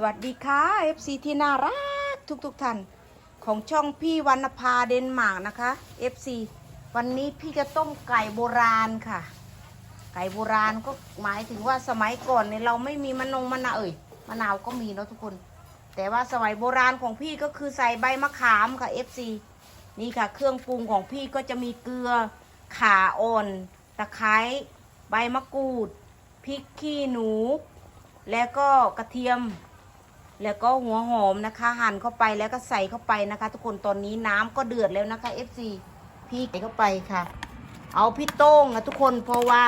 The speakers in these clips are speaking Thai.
สวัสดีค่ะ FC ที่น่ารักทุกๆทท่าน ของช่องพี่วรรณภาเดนมาร์กนะคะ FC วันนี้พี่จะต้มไก่โบราณค่ะ ไก่โบราณก็หมายถึงว่าสมัยก่อนเนี่ยเราไม่มีมะนงมะนาวเอ่ยมะนาวก็มีเนาะทุกคน แต่ว่าสมัยโบราณของพี่ก็คือใส่ใบมะขามค่ะ FC นี่ค่ะ เครื่องปรุงของพี่ก็จะมีเกลือข่าอ่อนตะไคร้ใบมะกรูดพริกขี้หนู แล้วก็กระเทียม แล้วก็หัวหอมนะคะ หั่นเข้าไปแล้วก็ใส่เข้าไปนะคะ ทุกคนตอนนี้น้ำก็เดือดแล้วนะคะ FC พี่ใส่เข้าไปค่ะ เอาพี่โต้งนะทุกคนเพราะว่า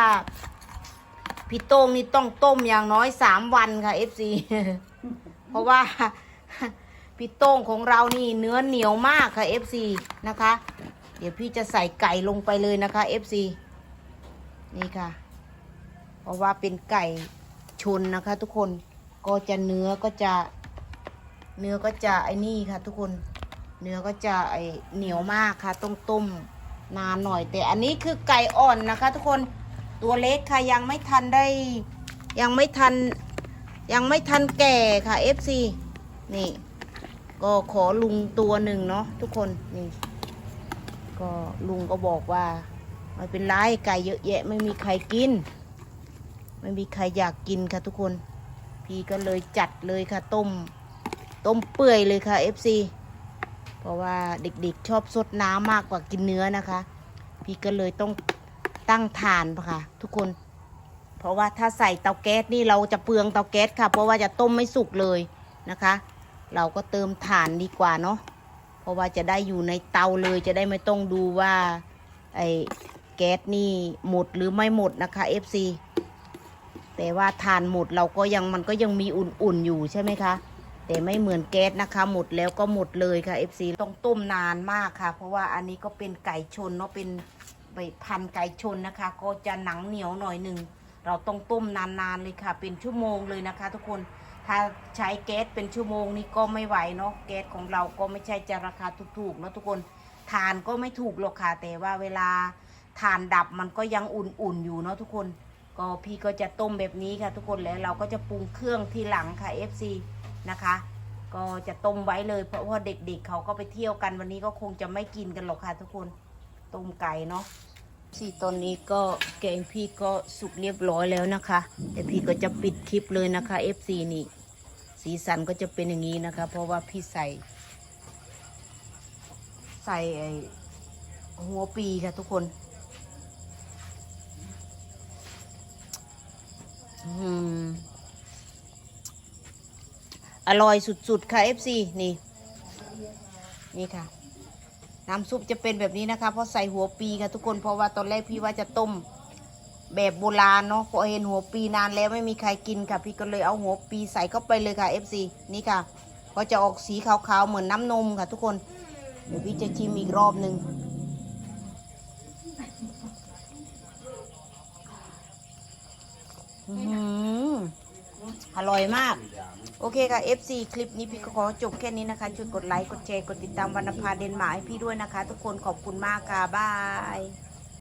พี่โต้งนี่ต้องต้มอย่างน้อยสามวันค่ะ FC เพราะว่าพี่โต้งของเรานี่เนื้อเหนียวมากค่ะ FC นะคะ เดี๋ยวพี่จะใส่ไก่ลงไปเลยนะคะ FC นี่ค่ะ เพราะว่าเป็นไก่ชนนะคะ ทุกคนก็จะเนื้อก็จะ เนื้อก็จะไอ้นี่ค่ะ ทุกคน เนื้อก็จะไอเหนียวมากค่ะต้องต้มนานหน่อย แต่อันนี้คือไก่อ่อนนะคะ ทุกคนตัวเล็กค่ะยังไม่ทันได้ ยังไม่ทันยังไม่ทันแก่ค่ะ FC นี่ ก็ขอลุงตัวหนึ่งเนาะทุกคนนี่ ก็ลุงก็บอกว่าไม่เป็นไรไก่เยอะแยะไม่มีใครกิน ไม่มีใครอยากกินค่ะทุกคน พี่ก็เลยจัดเลยค่ะต้ม ต้มเปื่อยเลยค่ะ FC เพราะว่าเด็กๆชอบสดน้ำมากกว่ากินเนื้อนะคะ พี่ก็เลยต้องตั้งถ่านค่ะ ทุกคน เพราะว่าถ้าใส่เตาแก๊สนี่เราจะเปลืองเตาแก๊สค่ะ เพราะว่าจะต้มไม่สุกเลยนะคะ เราก็เติมถ่านดีกว่าเนาะเพราะว่าจะได้อยู่ในเตาเลยจะได้ไม่ต้องดูว่าไอ้แก๊สนี่หมดหรือไม่หมดนะคะ FC แต่ว่าทานหมดเราก็ยังมันก็ยังมีอุ่นๆอยู่ใช่ไหมคะ แต่ไม่เหมือนแก๊สนะคะ หมดแล้วก็หมดเลยค่ะ FC ต้องต้มนานมากค่ะ เพราะว่าอันนี้ก็เป็นไก่ชนเนาะเป็นใบพันไก่ชนนะคะ ก็จะหนังเหนียวหน่อยหนึ่งเราต้องต้มนานๆเลยค่ะ เป็นชั่วโมงเลยนะคะ ทุกคนถ้าใช้แก๊สเป็นชั่วโมงนี่ก็ไม่ไหวเนาะแก๊สของเราก็ไม่ใช่จะราคาถูกๆเนาะทุกคนทานก็ไม่ถูกหรอกค่ะแต่ว่าเวลาทานดับมันก็ยังอุ่นๆอยู่เนาะทุกคน ก็พี่ก็จะต้มแบบนี้ค่ะ ทุกคนแล้วเราก็จะปรุงเครื่องทีหลังค่ะ FC นะคะ ก็จะต้มไว้เลยเพราะว่าเด็กๆเขาก็ไปเที่ยวกันวันนี้ก็คงจะไม่กินกันหรอกค่ะทุกคนต้มไก่เนาะสีตอนนี้ก็แกงพี่ก็สุกเรียบร้อยแล้วนะคะ แต่พี่ก็จะปิดคลิปเลยนะคะ FC นี่ สีสันก็จะเป็นอย่างนี้นะคะ เพราะว่าพี่ใส่ ใส่ไอหัวปีค่ะทุกคน อืม อร่อยสุดๆ ค่ะ FC นี่ นี่ค่ะ น้ำซุปจะเป็นแบบนี้นะคะ เพราะใส่หัวปีค่ะทุกคน เพราะว่าตอนแรกพี่ว่าจะต้มแบบโบราณเนาะพอเห็นหัวปีนานแล้วไม่มีใครกินค่ะ พี่ก็เลยเอาหัวปีใส่เข้าไปเลยค่ะ FC นี่ค่ะ ก็จะออกสีขาวๆ เหมือนน้ำนมค่ะ ทุกคน เดี๋ยวพี่จะชิมอีกรอบหนึ่งอื้อหืออร่อยมาก โอเคค่ะ FC คลิปนี้พี่ก็ขอจบแค่นี้นะคะ ช่วยกดไลค์ กดแชร์ กดติดตามวรรณภาเดนมาร์กให้พี่ด้วยนะคะ ทุกคนขอบคุณมากค่ะ บาย